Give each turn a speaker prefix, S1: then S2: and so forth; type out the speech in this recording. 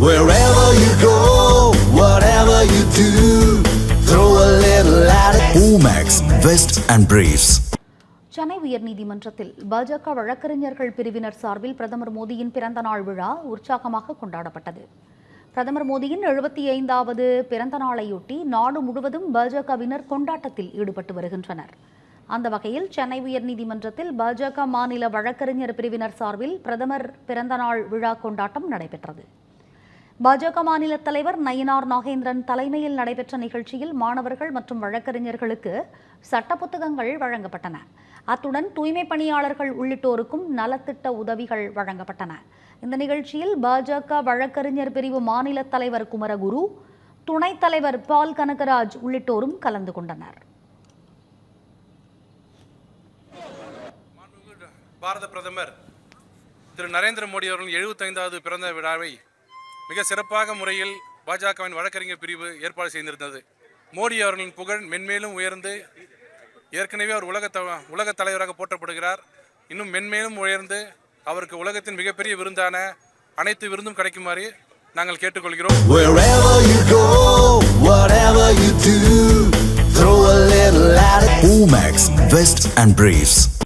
S1: Wherever you go, whatever you do, throw a little at it. Omax, Vest and Briefs.
S2: Chennai உயர்நீதிமன்றத்தில் பாஜக வழக்கறிஞர்கள் பிரிவினர் சார்பில் பிரதமர் மோடியின் பிறந்த நாள் விழா உற்சாகமாக கொண்டாடப்பட்டது பிரதமர் மோடியின் எழுபத்தி ஐந்தாவது பிறந்த நாளையொட்டி நாடு முழுவதும் பாஜகவினர் கொண்டாட்டத்தில் ஈடுபட்டு வருகின்றனர் அந்த வகையில் சென்னை உயர்நீதிமன்றத்தில் பாஜக மாநில வழக்கறிஞர் பிரிவினர் சார்பில் பிரதமர் பிறந்தநாள் விழா கொண்டாட்டம் நடைபெற்றது பாஜக மாநில தலைவர் நயினார் நாகேந்திரன் தலைமையில் நடைபெற்ற நிகழ்ச்சியில் மாணவர்கள் மற்றும் வழக்கறிஞர்களுக்கு சட்ட புத்தகங்கள் வழங்கப்பட்டன. அத்துடன் தூய்மை பணியாளர்கள் உள்ளிட்டோருக்கும் நலத்திட்ட உதவிகள் வழங்கப்பட்டன. இந்த நிகழ்ச்சியில் பாஜக வழக்கறிஞர் பிரிவு மாநில தலைவர் குமரகுரு துணைத் தலைவர் பால் கனகராஜ் உள்ளிட்டோரும் கலந்து கொண்டனர்.
S3: பாரத பிரதமர் திரு நரேந்திர மோடி அவர்கள் எழுபத்தைந்தாவது பிறந்த விழாவை மிக சிறப்பாக முறையில் பாஜகவின் வழக்கறிஞர் பிரிவு ஏற்பாடு செய்திருந்தது மோடி அவர்களின் புகழ் மென்மேலும் உயர்ந்து ஏற்கனவே அவர் உலக த உலகத் தலைவராக போற்றப்படுகிறார் இன்னும் மென்மேலும் உயர்ந்து அவருக்கு உலகத்தின் மிகப்பெரிய விருந்தான அனைத்து விருந்தும் கிடைக்குமாறு நாங்கள் கேட்டுக்கொள்கிறோம்.
S1: Omax, Vest and Briefs.